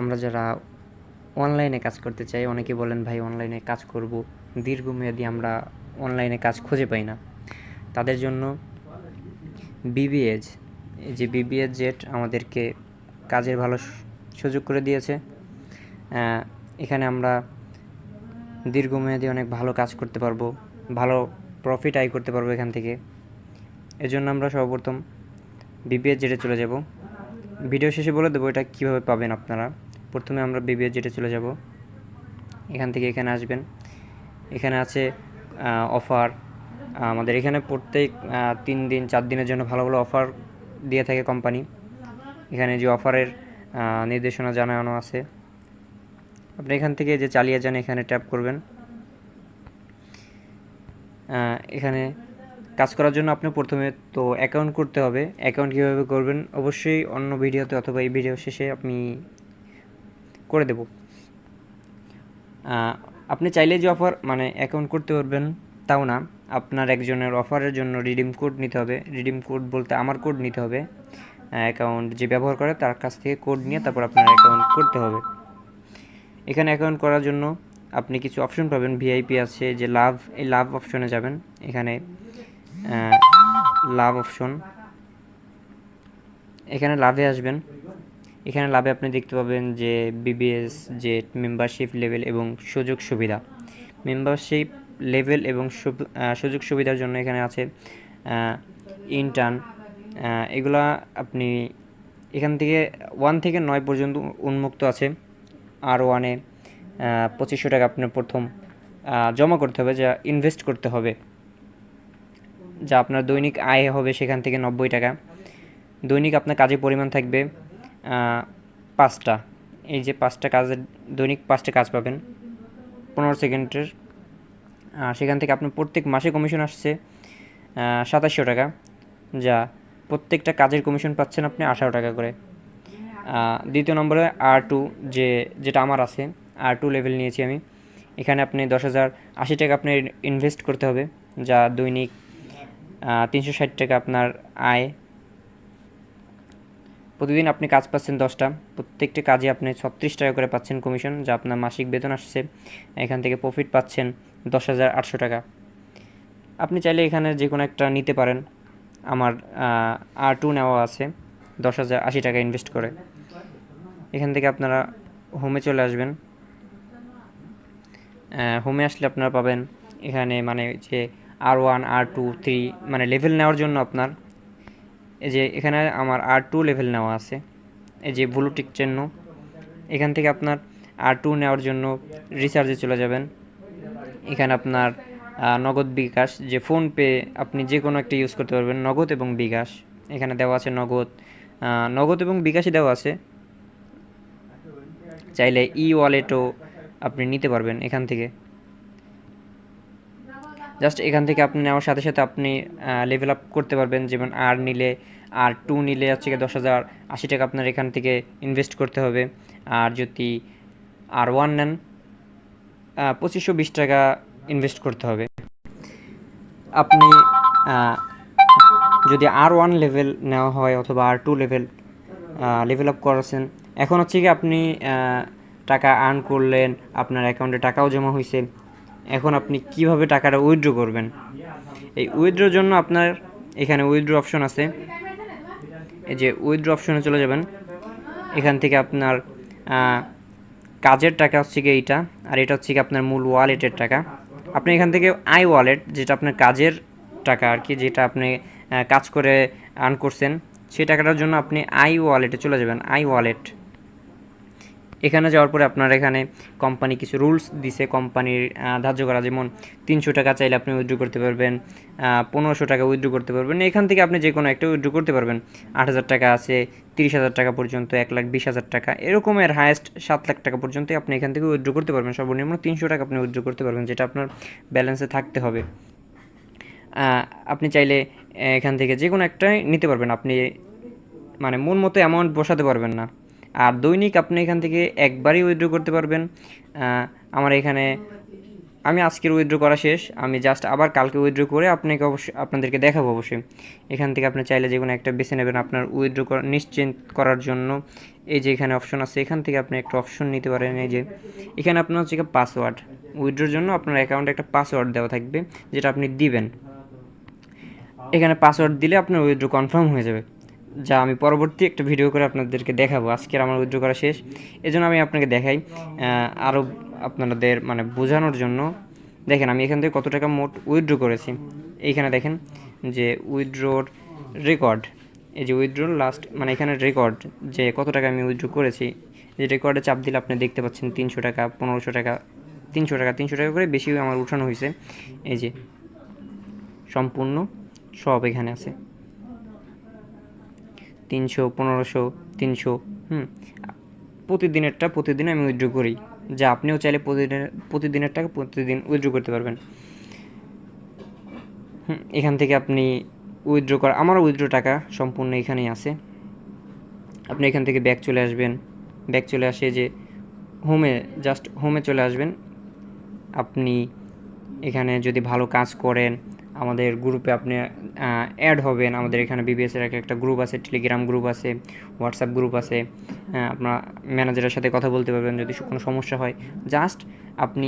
আমরা যারা অনলাইনে কাজ করতে চাই, অনেকে বলেন, ভাই অনলাইনে কাজ করব। দীর্ঘমেয়াদী আমরা অনলাইনে কাজ খুঁজে পাই না। তাদের জন্য বিবিএজ এই যে বিবিএজ জেট আমাদেরকে কাজের ভালো সুযোগ করে দিয়েছে। এখানে আমরা দীর্ঘমেয়াদী অনেক ভালো কাজ করতে পারব, ভালো প্রফিট আয় করতে পারব এখান থেকে। এজন্য আমরা সর্বপ্রথম বিবিএস জেটে চলে যাব। ভিডিও শেষে বলে দেবো এটা কীভাবে পাবেন আপনারা। প্রথমে আমরা বিবিএস জেটে চলে যাব, এখান থেকে এখানে আসবেন। এখানে আছে অফার আমাদের এখানে প্রত্যেক তিন দিন, চার দিনের জন্য ভালো ভালো অফার দিয়ে থাকে কোম্পানি এখানে যে অফারের নির্দেশনা জানানো আছে। আপনি এখান থেকে যে চালিয়ে যান, এখানে ট্যাপ করবেন। এখানে কাজ করার জন্য আপনি প্রথমে তো অ্যাকাউন্ট করতে হবে। অ্যাকাউন্ট কীভাবে করবেন? অবশ্যই অন্য ভিডিওতে অথবা এই ভিডিও শেষে আপনি করে দেব। আপনি চাইলে যে অফার মানে অ্যাকাউন্ট করতে পারবেন তাও না। আপনার একজনের অফারের জন্য রিডিম কোড নিতে হবে। রিডিম কোড বলতে আমার কোড নিতে হবে। অ্যাকাউন্ট যে ব্যবহার করে তার কাছ থেকে কোড নিয়ে তারপর আপনার অ্যাকাউন্ট করতে হবে। এখানে অ্যাকাউন্ট করার জন্য আপনি কিছু অপশন পাবেন। ভিআইপি আছে, যে লাভ, এই লাভ অপশনে যাবেন। এখানে লাভ অপশন এখানে লাভে আসবেন। এখানে লাভে আপনি দেখতে পাবেন যে বিবিএস যে মেম্বারশিপ লেভেল এবং সুযোগ সুবিধা। মেম্বারশিপ লেভেল এবং সুযোগ সুবিধার জন্য এখানে আছে ইন্টার্ন এগুলা আপনি এখান থেকে ওয়ান থেকে নয় পর্যন্ত উন্মুক্ত আছে। আর ওয়ানে পঁচিশশো টাকা আপনার প্রথম জমা করতে হবে, যা ইনভেস্ট করতে হবে। যা আপনার দৈনিক আয় হবে সেখান থেকে নব্বই টাকা। দৈনিক আপনার কাজের পরিমাণ থাকবে পাঁচটা। এই যে পাঁচটা কাজের দৈনিক পাঁচটা কাজ পাবেন। পনেরো সেকেন্ডের। সেখান থেকে আপনার প্রত্যেক মাসে কমিশন আসছে সাতাশশো টাকা, যা প্রত্যেকটা কাজের কমিশন পাচ্ছেন আপনি আঠারো টাকা করে। দ্বিতীয় নম্বরে আর টু যে, যেটা আমার আছে আর টু লেভেল নিয়েছি আমি। এখানে আপনি দশ হাজার আশি টাকা আপনি ইনভেস্ট করতে হবে, যা দৈনিক তিনশো ষাট টাকা আপনার আয় প্রতিদিন আপনি কাজ পাচ্ছেন দশটা। প্রত্যেকটি কাজে আপনি ছত্রিশ টাকা করে পাচ্ছেন কমিশন, যা আপনার মাসিক বেতন আসছে। এখান থেকে প্রফিট পাচ্ছেন দশ হাজার আটশো টাকা। আপনি চাইলে এখানে যে কোনো একটা নিতে পারেন। আমার আর টু নেওয়া আছে। দশ হাজার আশি টাকা ইনভেস্ট করে। এখান থেকে আপনারা হোমে চলে আসবেন। হোমে আসলে আপনারা পাবেন এখানে মানে যে R one R two three মানে লেভেল নেওয়ার জন্য আপনার এই যে এখানে আমার আর টু লেভেল নেওয়া আছে। এই যে ব্লু টিক চিহ্ন। এখান থেকে আপনার আর টু নেওয়ার জন্য রিচার্জে চলে যাবেন। এখানে আপনার নগদ বিকাশ, যে ফোনপে আপনি যে কোনো একটা ইউজ করতে পারবেন, নগদ এবং বিকাশ। এখানে দেওয়া আছে নগদ। নগদ এবং বিকাশই দেওয়া আছে। চাইলে ই ওয়ালেটও আপনি নিতে পারবেন এখান থেকে। জাস্ট এখান থেকে আপনি নেওয়ার সাথে সাথে আপনি লেভেল আপ করতে পারবেন। যেমন আর নিলে আর টু নিলে হচ্ছে দশ হাজার আশি টাকা আপনার এখান থেকে ইনভেস্ট করতে হবে। আর যদি আর ওয়ান নেন পঁচিশশো বিশ টাকা ইনভেস্ট করতে হবে। আপনি যদি আর ওয়ান লেভেল নেওয়া হয় অথবা R two level level up করেছেন, এখন হচ্ছে কি আপনি টাকা আর্ন করলেন, আপনার অ্যাকাউন্টে টাকাও জমা হয়েছে এখন আপনি কীভাবে টাকাটা উইথড্র করবেন? এই উইথড্রোর জন্য আপনার এখানে উইথড্র অপশন আছে। এই যে উইথড্র অপশনে চলে যাবেন। এখান থেকে আপনার কাজের টাকা হচ্ছে কি এইটা, আর এটা হচ্ছে কি আপনার মূল ওয়ালেটের টাকা। আপনি এখান থেকে আই ওয়ালেট যেটা আপনার কাজের টাকা আর কি, যেটা আপনি কাজ করে আর্ন করছেন, সেই টাকাটার জন্য আপনি আই ওয়ালেটে চলে যাবেন। আই ওয়ালেট এখানে যাওয়ার পরে আপনার এখানে কোম্পানি কিছু রুলস দিছে কোম্পানির ধার্য করা। যেমন তিনশো টাকা চাইলে আপনি উইথড্র করতে পারবেন পনেরোশো টাকা উইথড্র করতে পারবেন। এখান থেকে আপনি যে কোনো একটা উইথড্র করতে পারবেন। আট হাজার টাকা আছে, তিরিশ হাজার টাকা পর্যন্ত, এক লাখ বিশ হাজার টাকা। এরকমের হায়েস্ট সাত লাখ টাকা পর্যন্ত আপনি এখান থেকে উইথড্র করতে পারবেন। সর্বনিম্ন তিনশো টাকা আপনি উইথড্র করতে পারবেন, যেটা আপনার ব্যালেন্সে থাকতে হবে। আপনি চাইলে, এখান থেকে যে কোনো একটাই নিতে পারবেন। আপনি মানে মন মতো অ্যামাউন্ট বসাতে পারবেন না। আর দৈনিক আপনি এখান থেকে একবারই উইথড্র করতে পারবেন। আমার এখানে আমি আজকের উইথড্র করা শেষ। আমি জাস্ট আবার কালকে উইথড্র করে আপনাকে অবশ্যই আপনাদেরকে দেখাবো অবশ্যই। এখান থেকে আপনি চাইলে যে কোনো একটা বেছে নেবেন আপনার উইথড্র করা নিশ্চিন্ত করার জন্য। এই যে এখানে অপশন আছে, এখান থেকে আপনি একটা অপশন নিতে পারেন। এই যে এখানে আপনার হচ্ছে পাসওয়ার্ড উইথড্রোর জন্য আপনার অ্যাকাউন্টে একটা পাসওয়ার্ড দেওয়া থাকবে, যেটা আপনি দিবেন। এখানে পাসওয়ার্ড দিলে আপনার উইথড্রো কনফার্ম হয়ে যাবে। যা আমি পরবর্তী একটা ভিডিও করে আপনাদেরকে দেখাবো। আজকের আমার উইথড্রো করা শেষ। এজন্য আমি আপনাকে দেখাই আরও আপনাদের মানে বোঝানোর জন্য। দেখেন, আমি এখান থেকে কত টাকা মোট উইথড্রো করেছি। এইখানে দেখেন যে উইথড্রোর রেকর্ড এই যে উইথড্রোর লাস্ট মানে এখানে রেকর্ড যে কত টাকা আমি উইথড্রো করেছি যে রেকর্ডে চাপ দিলে আপনি দেখতে পাচ্ছেন তিনশো টাকা, পনেরোশো টাকা, তিনশো টাকা তিনশো টাকা করে বেশি আমার উঠানো হয়েছে। এই যে সম্পূর্ণ সব এখানে আছে। তিনশো, পনেরোশো, তিনশো, হুম। প্রতিদিনেরটা প্রতিদিন আমি উইথড্র করি। যা আপনিও চাইলে প্রতিদিনের প্রতিদিনের টাকা প্রতিদিন উইথড্র করতে পারবেন। হুম, এখান থেকে আপনি উইথড্র করা আমারও উইথড্র টাকা সম্পূর্ণ এখানেই আছে। আপনি এখান থেকে ব্যাক চলে আসবেন। ব্যাক চলে আসে যে হোমে জাস্ট হোমে চলে আসবেন। আপনি এখানে যদি ভালো কাজ করেন আমাদের গ্রুপে আপনি অ্যাড হবেন। আমাদের এখানে বিবিএসের একটা একটা গ্রুপ আছে টেলিগ্রাম গ্রুপ আছে হোয়াটসঅ্যাপ গ্রুপ আছে। আপনার ম্যানেজারের সাথে কথা বলতে পারবেন যদি কোনো সমস্যা হয়। জাস্ট আপনি